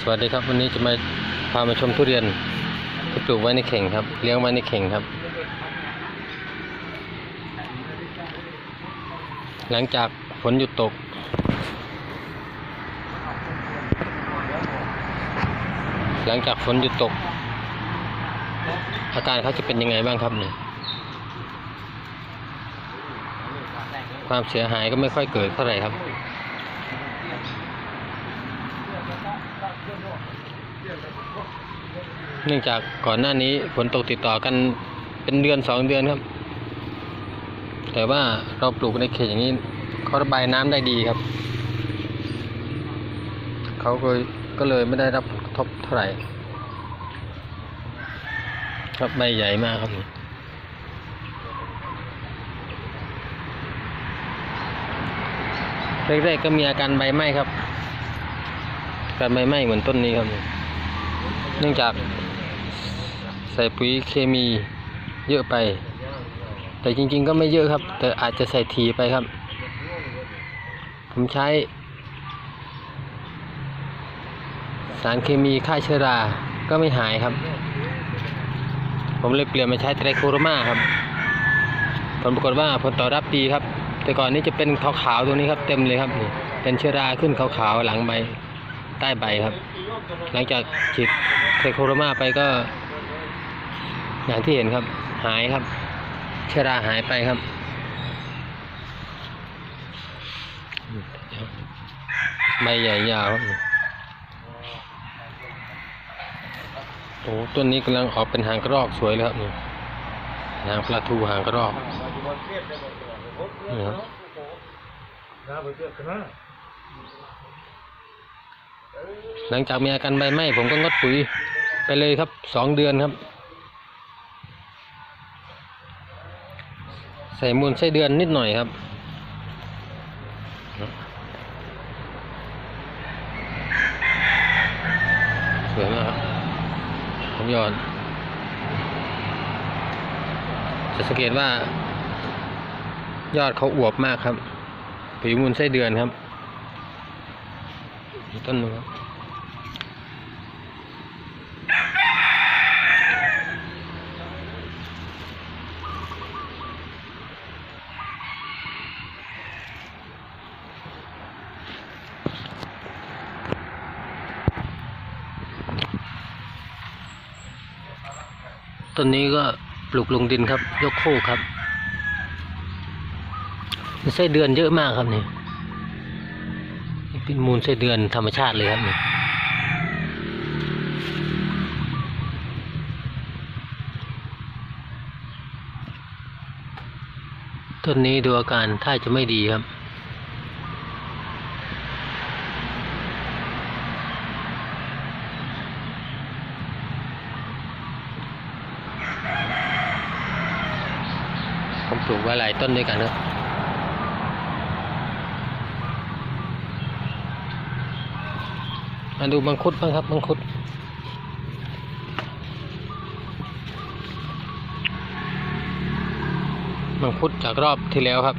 สวัสดีครับ วันนี้จะมาพามาชมทุเรียนที่ปลูกไว้ในเข่งครับ เลี้ยงไว้ในเข่งครับ หลังจากฝนหยุดตก หลังจากฝนหยุดตก อาการเขาจะเป็นยังไงบ้างครับเนี่ยความเสียหายก็ไม่ค่อยเกิดเท่าไหร่ครับ เนื่องจากก่อนหน้านี้ฝนตกติดต่อกันเป็นเดือนสองเดือนครับ แต่ว่าเราปลูกในเขตอย่างนี้เขาระบายน้ำได้ดีครับ เขาก็ก็เลยไม่ได้รับผลกระทบเท่าไหร่ครับใบใหญ่มากครับแรกๆก็มีอาการใบไหม้ครับ การใบไหม้เหมือนต้นนี้ครับ เนื่องจากใส่ปุ๋ยเคมีเยอะไป แต่จริงๆก็ไม่เยอะครับ แต่อาจจะใส่ทีไปครับ ผมใช้ สารเคมีฆ่าเชื้อรา ก็ไม่หายครับ ผมเลยเปลี่ยนมาใช้ไตรโครมาครับผลปรากฏว่าผลตอบรับดีครับ แต่ก่อนนี้จะเป็นขาวๆตรงนี้ครับ เต็มเลยครับนี่เป็นเชื้อราขึ้นขาวๆหลังใบ ใต้ใบครับ หลังจากฉีดไทโคโรมาไปก็ อย่างที่เห็นครับ หายครับ เชื้อราหายไปครับใบใหญ่ยาวโอ้ต้นนี้กำลังออกเป็นหางกระรอกสวยเลยครับนี่หางปลาทูหางกระรอกนี่ครับ หลังจากมีอาการใบไหม้ผมก็งดปุ๋ยไปเลยครับสองเดือนครับ ใส่มูลไส้เดือนนิดหน่อยครับสวยมากครับผมยอนจะสังเกตว่ายอดเขาอวบมากครับปุ๋ยมูลไส้เดือนครับ ต้นนึงครับต้นนี้ก็ปลูกลงดินครับ ยกโคกครับไส้เดือนเยอะมากครับนี่นี่ เป็นมูลไส้เดือนธรรมชาติเลยครับต้นนี้ดูอาการท่าจะไม่ดีครับผมปลูกไว้หลายต้นด้วยกันครับ มาดูมังคุดบ้างครับมังคุด มังคุดจากรอบที่แล้วครับ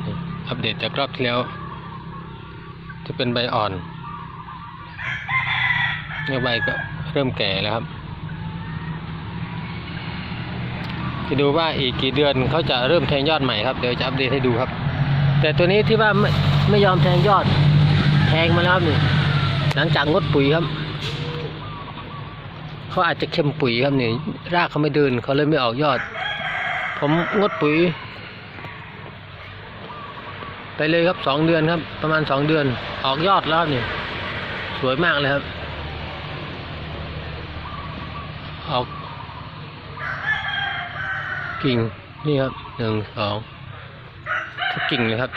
อัปเดตจากรอบที่แล้ว จะเป็นใบอ่อนเนี่ยใบก็เริ่มแก่แล้วครับ จะดูว่าอีกกี่เดือนเขาจะเริ่มแทงยอดใหม่ครับ เดี๋ยวจะอัปเดตให้ดูครับ แต่ตัวนี้ที่ว่าไม่ไม่ยอมแทงยอด แทงมาแล้วนี่ หลังจากงดปุ๋ยครับเขาอาจจะเค็มปุ๋ยครับนี่รากเขาไม่เดินเขาเลยไม่ออกยอด ผมงดปุ๋ย ไปเลยครับสองเดือนครับ ประมาณสองเดือนออกยอดแล้วครับนี่สวยมากเลยครับ ออก กิ่งนี่ครับหนึ่งสองทุกกิ่งเลยครับ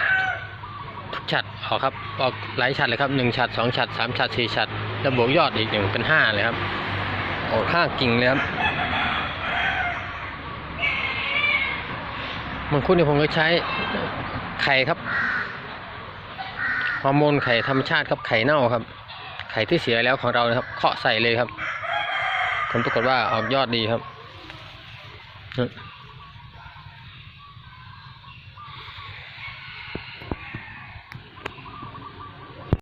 ทุกฉัด ออกครับออกหลายฉัดเลยครับหนึ่งฉัดสองฉัดสามฉัดสี่ฉัดแล้วบวกยอดอีกหนึ่งเป็นห้าเลยครับออกห้ากิ่งเลยครับมังคุดเนี่ยผมก็ใช้ไข่ครับฮอร์โมนไข่ธรรมชาติครับไข่เน่าครับ ไข่ที่เสียแล้วของเรานะครับ เคาะใส่เลยครับ ผลปรากฏว่าออกยอดดีครับ